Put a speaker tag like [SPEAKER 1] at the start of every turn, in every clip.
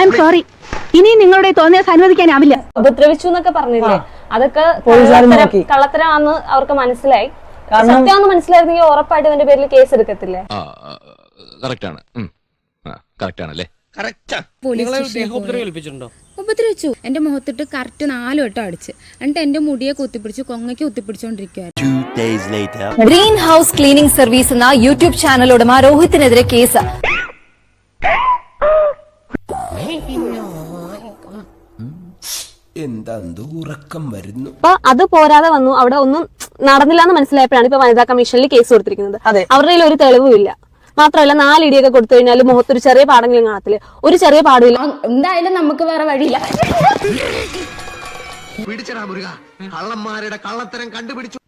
[SPEAKER 1] I am sorry ഇനി നിങ്ങളുടെ തോന്നിയ അനുവദിക്കാനാവില്ല
[SPEAKER 2] ഉപദ്രവിച്ചു എന്നൊക്കെ പറഞ്ഞില്ലേ? അതൊക്കെ കള്ളത്തരമാണെന്ന് അവർക്ക് മനസ്സിലായി. സത്യമാണെന്ന് മനസ്സിലായിരുന്നെങ്കിൽ ഉറപ്പായിട്ട് ഇതിന്റെ പേരിൽ കേസ് എടുക്കത്തില്ലേ?
[SPEAKER 3] കറക്റ്റാണ് കറക്റ്റ്. ആണല്ലേ
[SPEAKER 4] ഉപദ്രവിച്ചു. എന്റെ മുഖത്തിട്ട് കറക്റ്റ് നാല് വട്ടം അടിച്ച്. എന്നിട്ട് എന്റെ മുടിയെ കുത്തിപ്പിടിച്ച് കൊങ്ങയ്ക്ക് കുത്തിപ്പിടിച്ചോണ്ടിരിക്കുകയായിരുന്നു
[SPEAKER 5] ഗ്രീൻ ഹൗസ് ക്ലീനിംഗ് സർവീസ് എന്ന യൂട്യൂബ് ചാനൽ ഉടമ രോഹിത്തിനെതിരെ കേസ്
[SPEAKER 6] എന്താ ഉറക്കം വരുന്നു?
[SPEAKER 2] അപ്പൊ അത് പോരാതെ വന്നു. അവിടെ ഒന്നും നടന്നില്ല എന്ന് മനസ്സിലായപ്പോഴാണ് ഇപ്പൊ വനിതാ കമ്മീഷനിൽ കേസ് കൊടുത്തിരിക്കുന്നത്.
[SPEAKER 7] അതെ.
[SPEAKER 2] അവരുടെ കയ്യിൽ ഒരു തെളിവും ഇല്ല മാത്രമല്ല നാലിടിയൊക്കെ കൊടുത്തു കഴിഞ്ഞാൽ മുഖത്തൊരു ചെറിയ പാടെങ്കിലും കാണത്തില്ല? ഒരു ചെറിയ പാടില്ല.
[SPEAKER 4] എന്തായാലും നമുക്ക് വേറെ വഴിയില്ല.
[SPEAKER 6] പിടിച്ചടാ മുരുക. കള്ളന്മാരുടെ കള്ളത്തരം കണ്ടുപിടിച്ചു.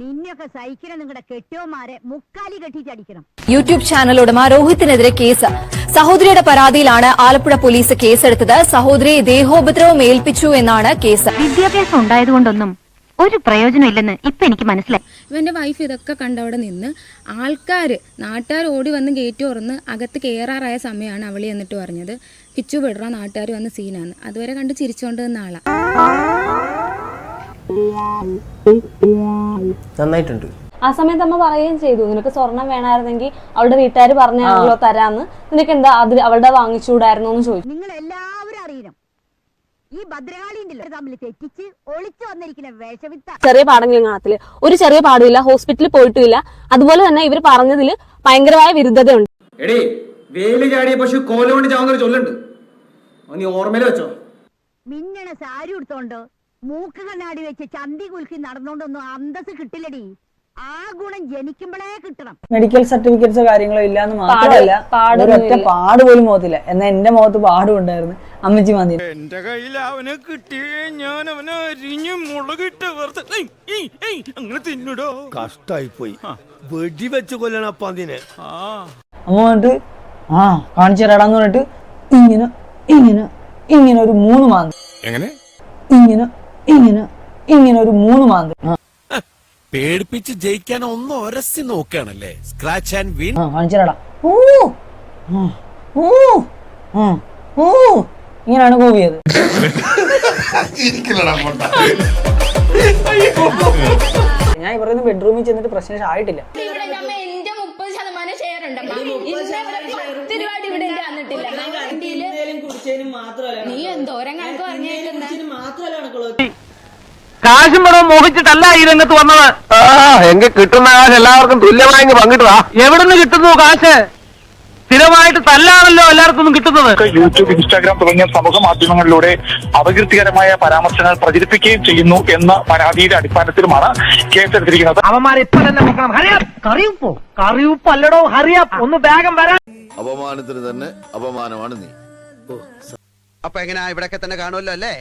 [SPEAKER 1] നിന്നെയൊക്കെ സഹിക്കണ നിങ്ങളുടെ കെട്ടിയോമാരെ മുക്കാലി കെട്ടിച്ചടിക്കണം
[SPEAKER 5] യൂട്യൂബ് ചാനൽ ഉടമ രോഹിത്തിനെതിരെ കേസ്. സഹോദരിയുടെ പരാതിയിലാണ് ആലപ്പുഴ പോലീസ് കേസെടുത്തത്. സഹോദരിയെ ദേഹോപദ്രവം ഏൽപ്പിച്ചു എന്നാണ് കേസ്.
[SPEAKER 1] വിദ്യാഭ്യാസം ഉണ്ടായതുകൊണ്ടൊന്നും ഒരു പ്രയോജനം ഇല്ലെന്ന് ഇപ്പൊ എനിക്ക് മനസ്സിലായി.
[SPEAKER 4] ഇവന്റെ വൈഫ് ഇതൊക്കെ കണ്ടവിടെ നിന്ന് ആൾക്കാര് നാട്ടുകാർ ഓടി വന്ന് ഗേറ്റ് തുറന്ന് അകത്ത് കയറാറായ സമയമാണ് അവളി എന്നിട്ട് പറഞ്ഞത്. കിച്ചു വിടറ നാട്ടുകാർ വന്ന് സീനാന്ന് അതുവരെ കണ്ട് ചിരിച്ചോണ്ട് നിന്ന ആളാ.
[SPEAKER 7] നന്നായിട്ടുണ്ട്.
[SPEAKER 2] ആ സമയത്ത് അമ്മ പറയുകയും ചെയ്തു നിനക്ക് സ്വർണം വേണമായിരുന്നെങ്കിൽ അവളുടെ വീട്ടുകാർ പറഞ്ഞാണല്ലോ തരാന്ന്. നിനക്ക് എന്താ അതിൽ അവളുടെ വാങ്ങിച്ചുകൂടായിരുന്നു എന്ന് ചോദിച്ചു.
[SPEAKER 1] നിങ്ങൾ എല്ലാവരും അറിയണം. ഈ തമ്മിൽ തെറ്റിച്ച് ഒളിച്ചു വന്നിരിക്കുന്ന വേഷവിത്ത
[SPEAKER 2] ചെറിയ പാടെങ്കിലും കാണത്തില്ല? ഒരു ചെറിയ പാടില്ല ഹോസ്പിറ്റലിൽ പോയിട്ടില്ല അതുപോലെ തന്നെ ഇവർ പറഞ്ഞതിൽ ഭയങ്കരമായ വിരുദ്ധതയുണ്ട്.
[SPEAKER 8] എടേ വേലി ചാടിയ പശു കോല കൊണ്ട് ചാവുന്നൊരു ചൊല്ലുണ്ട്. നീ ഓർമ്മയിൽ വെച്ചോ?
[SPEAKER 1] മിന്നണ സാരി ഉടുത്തോണ്ട്? മൂക്ക് കണ്ണാടി വെച്ച് ചന്തി കുൽക്കി നടന്നോണ്ടൊന്നും അന്തസ് കിട്ടില്ലടി. ആ ഗുണം ജനിക്കുമ്പോഴേ കിട്ടണം.
[SPEAKER 7] മെഡിക്കൽ സർട്ടിഫിക്കറ്റ്സോ കാര്യങ്ങളോ ഇല്ലാന്ന് മാത്രമല്ല ഒരൊറ്റ പാട് പോലും മുഖത്തില്ല എന്നാ എന്റെ മുഖത്ത് പാടും ഉണ്ടായിരുന്നു. അമ്മച്ചി മതി
[SPEAKER 9] എന്റെ കയ്യിൽ അവനെ കിട്ടിയേ ഞാൻ അവനെ അരിഞ്ഞ് മുളകിട്ട് അങ്ങനെ തിന്നിടോ?
[SPEAKER 6] കഷ്ടായി പോയി വെടിവെച്ച് കൊല്ലണം അപ്പൊ അതിനെ
[SPEAKER 7] അമ്മ വന്നിട്ട് ആ കാണിച്ചു തരാടാന്ന് പറഞ്ഞിട്ട് ഇങ്ങനെ ഇങ്ങനെ ഇങ്ങനെ ഒരു മൂന്ന് മാന്തി.
[SPEAKER 9] എങ്ങനെ?
[SPEAKER 7] ഇങ്ങനെ ഇങ്ങനെ ഇങ്ങനെ ഒരു മൂന്ന് മാന്ത്.
[SPEAKER 6] പേടിപ്പിച്ച് ജയിക്കാൻ ഒന്ന് ഒരസി നോക്കുകയാണല്ലേ? സ്ക്രാച്ച് ആൻഡ് വിൻ
[SPEAKER 7] ഓ ഊ! ഊ! ഊ! ഇങ്ങനെയാണ് കൂവിയത് ഞാൻ ഇവരുടെ പറയുന്ന ബെഡ്റൂമിൽ ചെന്നിട്ട് പ്രശ്നം ആയിട്ടില്ല.
[SPEAKER 4] എന്റെ മുപ്പത് ശതമാനം ഷെയർ ഉണ്ട് ഇവിടെ ഇവിടെ തന്നിട്ടില്ല നീ എന്തോരം കണക്ക് പറഞ്ഞേക്കുന്ന?
[SPEAKER 8] കാശും പണവും മോഹിച്ചിട്ടല്ല ഈ രംഗത്ത് വന്നത്.
[SPEAKER 3] എങ്കിൽ കിട്ടുന്ന കാശ് എല്ലാവർക്കും തുല്യമായി പങ്കിട്ടതാ
[SPEAKER 8] എവിടുന്ന് കിട്ടുന്നു കാശ്? സ്ഥിരമായിട്ട് തല്ലാണല്ലോ എല്ലാവർക്കും കിട്ടുന്നത്.
[SPEAKER 10] യൂട്യൂബ് ഇൻസ്റ്റാഗ്രാം തുടങ്ങിയ സമൂഹ മാധ്യമങ്ങളിലൂടെ അപകീർത്തികരമായ പരാമർശങ്ങൾ പ്രചരിപ്പിക്കുകയും ചെയ്യുന്നു എന്ന പരാതിയുടെ അടിസ്ഥാനത്തിലുമാണ് കേസെടുത്തിരിക്കുന്നത്
[SPEAKER 6] അവമാനത്തിന് തന്നെ അപമാനമാണ് നീ.
[SPEAKER 9] അപ്പൊ എങ്ങനെയാ ഇവിടൊക്കെ തന്നെ കാണുമല്ലോ അല്ലേ?